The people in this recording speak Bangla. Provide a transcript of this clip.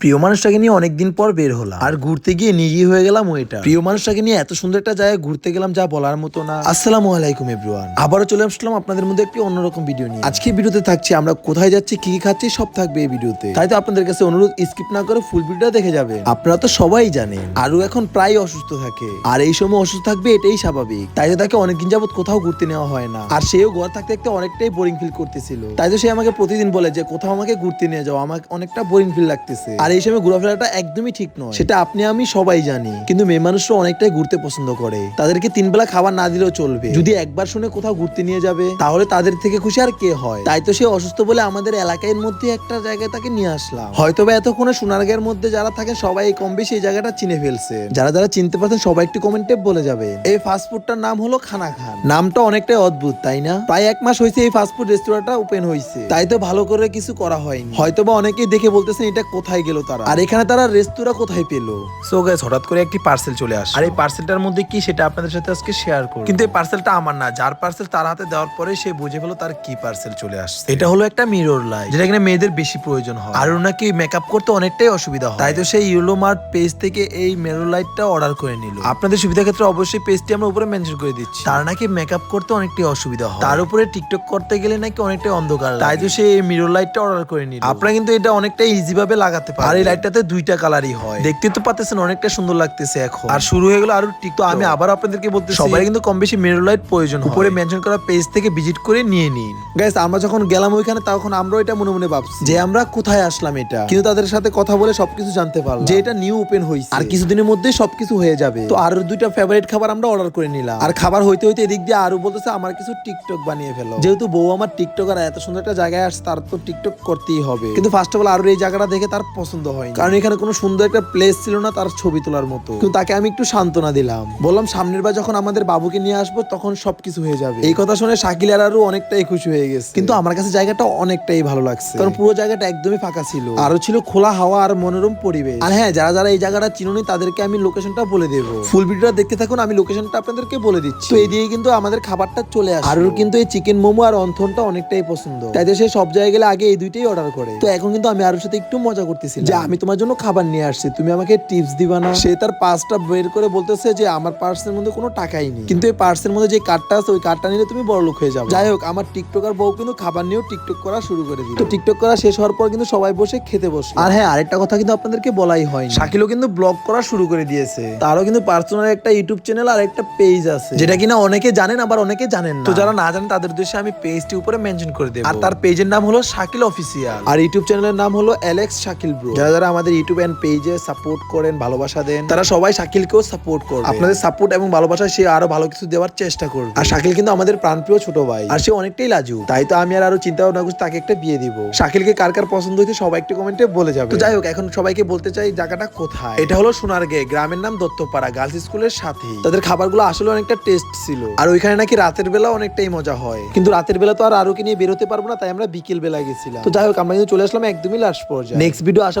প্রিয় মানুষটাকে নিয়ে অনেকদিন পর বের হলাম। আর ঘুরতে গিয়ে নিজেই হয়ে গেলাম ওইটা প্রিয় মানুষটাকে নিয়ে এত সুন্দর একটা জায়গায় ঘুরতে গেলাম যা বলার মতো না। আসসালামু আলাইকুম এভরিওয়ান আবারও চলে আসলাম আপনাদের মধ্যে একটি অন্যরকম ভিডিও নিয়ে। আজকে ভিডিওতে থাকছি আমরা কোথায় যাচ্ছি, কি কি খাচ্ছি, সব থাকবে এই ভিডিওতে তাই তো আপনাদের কাছে অনুরোধ স্কিপ না করে ফুল ভিডিওটা দেখে যাবে আপনারা তো সবাই জানেন, আরও এখন প্রায় অসুস্থ থাকে। আর এই সময় অসুস্থ থাকবে এটাই স্বাভাবিক। তাই তো তাকে অনেকদিন যাবত কোথাও ঘুরতে নেওয়া হয় না। আর সেও ঘর থাকতে থাকতে অনেকটাই বোরিং ফিল করতেছিল। তাই তো সে আমাকে প্রতিদিন বলে যে, কোথাও আমাকে ঘুরতে নিয়ে যাও, আমাকে অনেকটা বোরিং ফিল লাগতেছে। আর এই সময় ঘোরাফেরাটা একদমই ঠিক নয়। সেটা আপনি আমি সবাই জানি। কিন্তু মেয়ে মানুষরা অনেকটাই ঘুরতে পছন্দ করে। তাদেরকে তিন বেলা খাবার না দিলেও চলবে। যদি একবার শুনে কোথাও ঘুরতে নিয়ে যাবে, তাহলে তাদের থেকে খুশি আর কে হয়? তাই তো সে অসুস্থ বলে আমাদের এলাকার মধ্যে একটা জায়গায় তাকে নিয়ে আসলাম। হয়তো বা এতক্ষণে সোনারগাঁয়ের মধ্যে যারা থাকে, সবাই কম বেশি এই জায়গাটা চিনে ফেলছে। যারা যারা চিনতে পারছেন, সবাই একটু কমেন্টে বলে যাবে। এই ফাস্টফুডটার নাম হলো খানা খান নামটা অনেকটাই অদ্ভুত, তাই না? প্রায় এক মাস হয়েছে এই ফাস্টফুড রেস্টুরেন্টটা ওপেন হয়েছে তাই তো ভালো করে কিছু করা হয়নি। হয়তো বা অনেকেই দেখে বলতেছেন, এটা কোথায় গেল তারা। আর এখানে তারা রেস্তোরাঁ কোথায় পেল? সো গাইস হঠাৎ করে একটি পার্সেল চলে আসে আর এই পার্সেলটার মধ্যে কি সেটা আপনাদের সাথে আজকে শেয়ার করব? কিন্তু এই পার্সেলটা আমার না। যার পার্সেল তার হাতে দেওয়ার পরে সে বুঝে ফেলো তার কি পার্সেল চলে আসছে। এটা হলো একটা মিরর লাইট যেটা কিনা মেয়েদের বেশি প্রয়োজন হয়। আর নাকি মেকআপ করতে অনেকটাই অসুবিধা হয়। তাই তো সেই ইউলো মার্ট পেজ থেকে এই মেরো লাইটটা অর্ডার করে নিল। আপনাদের সুবিধা ক্ষেত্রে অবশ্যই পেজটি আমরা উপরে মেনশন করে দিচ্ছি। তার নাকি মেকআপ করতে অনেকটাই অসুবিধা হয়। তার উপরে টিকটক করতে গেলে নাকি অনেকটাই অন্ধকার তাই তো সে এই মিরর লাইটটা অর্ডার করে নিল। আপনারা কিন্তু এটা অনেকটা ইজি ভাবে লাগাতে পারেন আর এই লাইটটাতে দুইটা কালারই হয়। দেখতে তো পাচ্ছেন অনেকটা সুন্দর লাগতেছে এখন। আর শুরু হয়ে গেল আরও টিক তো আমি আবার আপনাদেরকে বলতে সবাই কিন্তু কম বেশি মিরর লাইট প্রয়োজন। উপরে মেনশন করা পেজ থেকে ভিজিট করে নিয়ে নিন। গাইস আমরা যখন গেলাম ওইখানে তখন আমরা এটা মনে মনে ভাবছি। যে আমরা কোথায় আসলাম এটা? কিন্তু তাদের সাথে কথা বলে সবকিছু জানতে পারলাম। যে এটা নিউ ওপেন হয়েছে আর কিছুদিনের মধ্যেই সবকিছু হয়ে যাবে। তো আর দুইটা ফেভারিট খাবার আমরা অর্ডার করে নিলাম। আর খাবার হইতে হইতে এদিক দিয়ে আরও বলতেছে আমার কিছু টিকটক বানিয়ে ফেলো। যেহেতু বউ আমার টিকটক আর এত সুন্দর একটা জায়গায় আসছে তার তো টিকটক করতেই হবে। কিন্তু ফার্স্ট অফ অল আরও এই জায়গাটা দেখে তার পছন্দ হয়নি। কারণ এখানে কোনো সুন্দর একটা প্লেস ছিল না তার ছবি তোলার মতো। কিন্তু তাকে আমি একটু সান্ত্বনা দিলাম। বললাম, সামনের বার যখন আমাদের বাবুকে নিয়ে আসব, তখন সবকিছু হয়ে যাবে। এই কথা শুনে শাকিল আর আরও অনেকটাই খুশি হয়ে গেছে। কিন্তু আমার কাছে জায়গাটা অনেকটাই ভালো লাগছে। কারণ পুরো জায়গাটা একদমই ফাঁকা ছিল। আরও ছিল খোলা হাওয়া আর মনোরম পরিবেশ। আর হ্যাঁ যারা যারা এই জায়গাটা চিনুনি, তাদেরকে আমি লোকেশনটা বলে দেবো। ফুল ভিডিওটা দেখতে থাকুন, আমি লোকেশনটা আপনাদেরকে বলে দিচ্ছি। তো দিয়ে কিন্তু আমাদের খাবারটা চলে আসে। আর কিন্তু এই চিকেন মোমো আর অন্থনটা অনেকটাই পছন্দ। তাই সে সব জায়গায় গেলে আগে এই দুইটাই অর্ডার করে। তো এখন কিন্তু আমি আরোর সাথে একটু মজা করতেছি যে আমি তোমার জন্য খাবার নিয়ে আসছি, তুমি আমাকে টিপস দিবা না। সে তার পার্সটা বের করে বলতেছে যে, আমার পার্সের মধ্যে কোনো টাকাই নেই। কিন্তু এই পার্সের মধ্যে যে কার্ডটা আছে, ওই কার্ডটা নিলে তুমি বড় লোক হয়ে যাবে। যাই হোক, আমার টিকটকার বউ কিন্তু খাবার নিয়েও টিকটক করা শুরু করে দিল। তো টিকটক করা শেষ হওয়ার পর কিন্তু সবাই বসে খেতে বসে আর হ্যাঁ আরেকটা কথা কিন্তু আপনাদেরকে বলাই হয় শাকিলও কিন্তু ব্লগ করা শুরু করে দিয়েছে। তারও কিন্তু পার্সোনাল একটা ইউটিউব চ্যানেল আর একটা পেজ আছে। যেটা কিনা অনেকে জানেন, আবার অনেকে জানেন না। তো যারা না জানেন, তাদের উদ্দেশ্যে আমি পেজটি উপরে মেনশন করে দেবো। আর তার পেজের নাম হলো শাকিল অফিসিয়াল আর ইউটিউব চ্যানেলের নাম হলো অ্যালেক্স শাকিল ব্রো যারা যারা আমাদের ইউটিউব এন্ড পেজে সাপোর্ট করেন ভালোবাসা দেন তারা সবাই শাকিলকেও সাপোর্ট করবে। আপনাদের সাপোর্ট এবং ভালোবাসা সে আরও ভালো কিছু দেওয়ার চেষ্টা করবে। আর শাকিল কিন্তু আমাদের প্রাণপ্রিয় ছোট ভাই আর সে অনেকটাই লাজু তাই তো আমি আর আরও চিন্তা ভাবনা করছি তাকে একটা বিয়ে দিব। শাকিলকে কার কার পছন্দ হয়েছে সবাই একটু কমেন্টে বলে যাবে। তো যাই হোক এখন সবাইকে বলতে চাই জায়গাটা কোথায়? এটা হলো সোনারগে গ্রামের নাম দত্তপাড়া গার্লস স্কুলের সাথে তাদের খাবারগুলো আসলে অনেকটা টেস্ট ছিল। আর ওইখানে নাকি রাতের বেলা অনেকটাই মজা হয়। কিন্তু রাতের বেলা তো আর আরও আরোকে নিয়ে বেরোতে পারব না তাই আমরা বিকেল বেলা গেছিলাম। তো যাই হোক আমরা কিন্তু চলে আসলাম একদমই লাস্ট পর্যায়ে। নেক্সট ভিডিও আশা